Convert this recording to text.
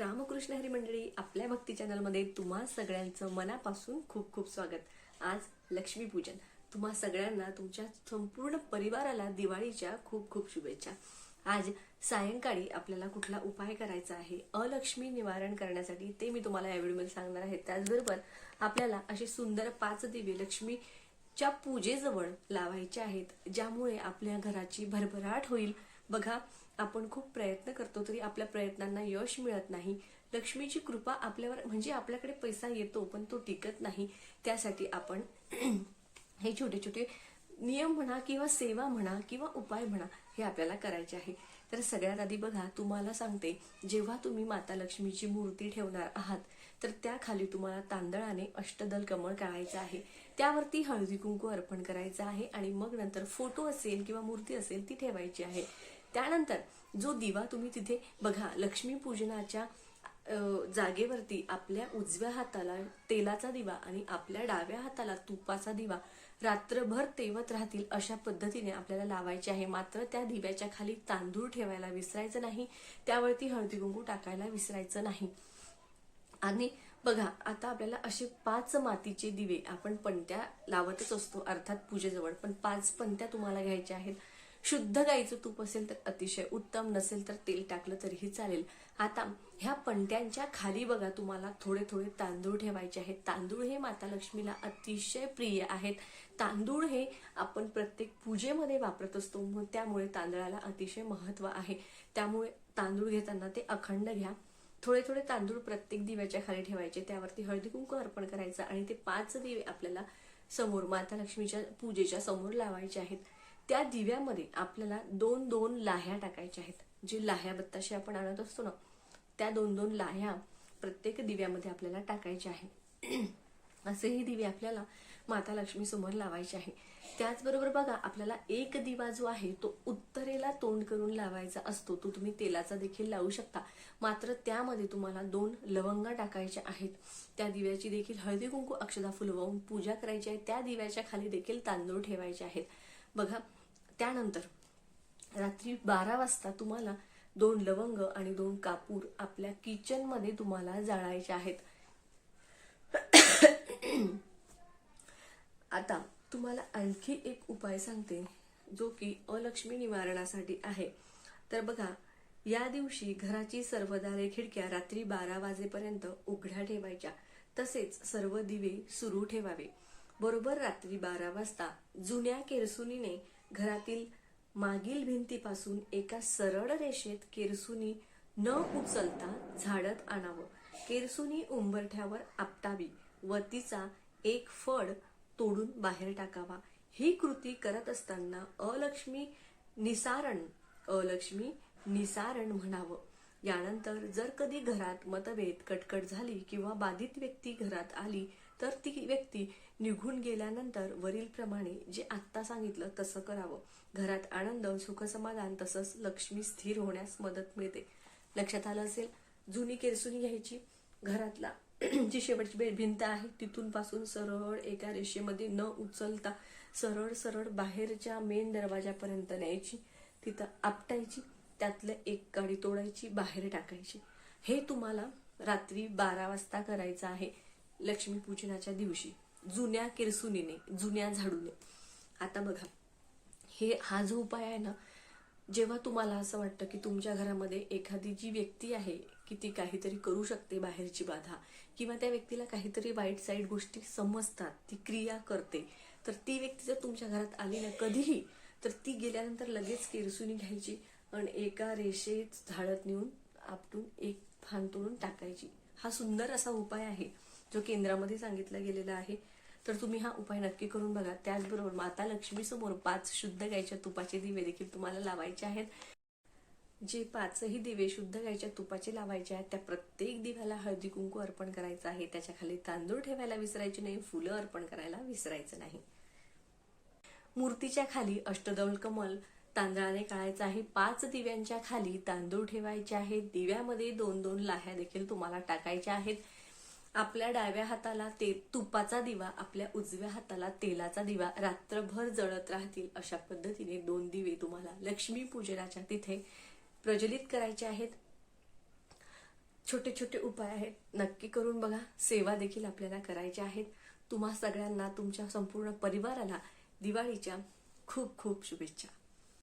रामकृष्ण हरी मंडळी आपल्या भक्ती चॅनलमध्ये तुम्हा सगळ्यांचं मनापासून खूप खूप स्वागत. आज लक्ष्मीपूजन तुम्हा सगळ्यांना तुमच्या संपूर्ण परिवाराला दिवाळीच्या खूप खूप शुभेच्छा. आज सायंकाळी आपल्याला कुठला उपाय करायचा आहे अलक्ष्मी निवारण करण्यासाठी ते मी तुम्हाला या व्हिडिओमध्ये सांगणार आहे. त्याचबरोबर आपल्याला असे सुंदर पाच दिवे लक्ष्मीच्या पूजेजवळ लावायचे आहेत ज्यामुळे आपल्या घराची भरभराट होईल. बघा आपण खूप प्रयत्न करतो तरी आपल्या प्रयत्नांना यश मिळत नाही. लक्ष्मीची कृपा आपल्यावर म्हणजे आपल्याकडे पैसा येतो पण तो टिकत नाही. त्यासाठी आपण हे छोटे छोटे नियम म्हणा किंवा सेवा म्हणा किंवा उपाय म्हणा हे आपल्याला करायचे आहे. तर सगळ्यात आधी बघा तुम्हाला सांगते जेव्हा तुम्ही माता लक्ष्मीची मूर्ती ठेवणार आहात तर त्या खाली तुम्हाला तांदळाने अष्टदल कमळ काढायचं आहे. त्यावरती हळदी कुंकू अर्पण करायचं आहे आणि मग नंतर फोटो असेल किंवा मूर्ती असेल ती ठेवायची आहे. त्यानंतर जो दिवा तुम्ही तिथे बघा लक्ष्मी पूजनाच्या जागेवरती आपल्या उजव्या हाताला तेलाचा दिवा आणि आपल्या डाव्या हाताला तुपाचा दिवा रात्रभर तेवत राहतील अशा पद्धतीने आपल्याला लावायचे आहे. मात्र त्या दिव्याच्या खाली तांदूळ ठेवायला विसरायचं नाही त्यावरती हळदी कुंकू टाकायला विसरायचं नाही. आणि बघा आता आपल्याला असे पाच मातीचे दिवे आपण पणत्या लावतच असतो अर्थात पूजेजवळ. पण पाच पणत्या तुम्हाला घ्यायच्या आहेत. शुद्ध गाईचं तूप असेल तर अतिशय उत्तम नसेल तर तेल टाकलं तरीही चालेल. आता ह्या पणत्यांच्या खाली बघा तुम्हाला थोडे थोडे तांदूळ ठेवायचे आहेत. तांदूळ हे माता लक्ष्मीला अतिशय प्रिय आहेत. तांदूळ हे आपण प्रत्येक पूजेमध्ये वापरत असतो मग त्यामुळे तांदळाला अतिशय महत्त्व आहे. त्यामुळे तांदूळ घेताना ते अखंड घ्या. थोडे थोडे तांदूळ प्रत्येक दिव्याच्या खाली ठेवायचे त्यावरती हळदी कुंकू अर्पण करायचं आणि ते पाच दिवे आपल्याला समोर माता लक्ष्मीच्या पूजेच्या समोर लावायचे आहेत. त्या दिव्यामध्ये आपल्याला दोन दोन लाह्या टाकायच्या आहेत. जी लाह्या बत्ताशी आपण आणत असतो ना त्या दोन दोन लाह्या प्रत्येक दिव्यामध्ये आपल्याला टाकायच्या आहेत. असेही दिवे आपल्याला माता लक्ष्मी समोर लावायचे आहे. त्याचबरोबर बघा आपल्याला एक दिवा जो आहे तो उत्तरेला तोंड करून लावायचा असतो. तो तुम्ही तेलाचा देखील लावू शकता. मात्र त्यामध्ये तुम्हाला दोन लवंगा टाकायच्या आहेत. त्या दिव्याची देखील हळदी कुंकू अक्षदा फुलवून पूजा करायची आहे. त्या दिव्याच्या खाली देखील तांदूळ ठेवायचे आहेत. बघा त्यानंतर रात्री बारा वाजता तुम्हाला दोन लवंग आणि दोन कापूर आपल्या किचनमध्ये तुम्हाला जाळायचे आहेत. आता तुम्हाला आणखी एक उपाय सांगते जो की अलक्ष्मी निवारणासाठी आहे. तर बघा या दिवशी घराची सर्व दारे खिडक्या रात्री बारा वाजेपर्यंत उघड्या ठेवायच्या. तसेच सर्व दिवे सुरू ठेवावे. बरोबर रात्री बारा वाजता जुन्या केरसुनीने घरातील मागील भिंतीपासून एका सरळ रेषेत केरसुनी न उचलता झाडत आणावं. केरसुनी उंबरठ्यावर आपटावी व तिचा एक फळ तोडून बाहेर टाकावा. ही कृती करत असताना अलक्ष्मी निसारण अलक्ष्मी निसारण म्हणावं. यानंतर जर कधी घरात मतभेद कटकट झाली किंवा बाधित व्यक्ती घरात आली तर ती व्यक्ती निघून गेल्यानंतर वरील प्रमाणे जे आत्ता सांगितलं तसं करावं. घरात आनंद सुखसमाधान तसंच लक्ष्मी स्थिर होण्यास मदत मिळते. लक्षात आलं असेल? जुनी केरसुनी घ्यायची. घरातला जी शेवटची भिंत आहे तिथून पासून सरळ एका रेषेमध्ये न उचलता सरळ सरळ बाहेरच्या मेन दरवाजापर्यंत न्यायची. तिथं आपटायची. त्यातलं एक काडी तोडायची. बाहेर टाकायची. हे तुम्हाला रात्री बारा वाजता करायचं आहे. लक्ष्मीपूजनाच्या दिवशी. जुन्या किरसुनीने जुन्या झाडूने. आता बघा हे हा जो उपाय आहे ना जेव्हा तुम्हाला असं वाटतं की तुमच्या घरामध्ये एखादी जी व्यक्ती आहे की ती काहीतरी करू शकते बाहेरची बाधा किंवा त्या व्यक्तीला काहीतरी वाईट साईड गोष्टी समजतात ती क्रिया करते तर ती व्यक्ती जर तुमच्या घरात आली ना कधीही तर ती गेल्यानंतर लगेच केरसुनी घ्यायची आणि एका रेषेत झाडत नेऊन आपटून एक फान तोडून टाकायची. हा सुंदर असा उपाय आहे. जो केंद्रामध्ये सांगितला गेलेला आहे तर तुम्ही हा उपाय नक्की करून बघा. त्याचबरोबर माता लक्ष्मी समोर पाच शुद्ध गायच्या तुपाचे दिवे देखील तुम्हाला लावायचे आहेत. जे पाचही दिवे शुद्ध गायच्या तुपाचे लावायचे आहेत त्या प्रत्येक दिव्याला हळदी कुंकू अर्पण करायचं आहे. त्याच्याखाली तांदूळ ठेवायला विसरायचे नाही फुलं अर्पण करायला विसरायचं नाही. मूर्तीच्या खाली अष्टदौल कमल तांदळाने काढायचं आहे. पाच दिव्यांच्या खाली तांदूळ ठेवायचे आहेत. दिव्यामध्ये दोन दोन लाह्या देखील तुम्हाला टाकायच्या आहेत. आपल्या डाव्या हाताला ते तुपाचा दिवा आपल्या उजव्या हाताला तेलाचा दिवा रात्रभर जळत राहतील अशा पद्धतीने दोन दिवे तुम्हाला लक्ष्मी पूजनाच्या तिथे प्रज्वलित करायचे आहेत. छोटे छोटे उपाय आहेत. नक्की करून बघा. सेवा देखील आपल्याला करायच्या आहेत. तुम्हा सगळ्यांना तुमच्या संपूर्ण परिवाराला दिवाळीच्या खूप खूप शुभेच्छा.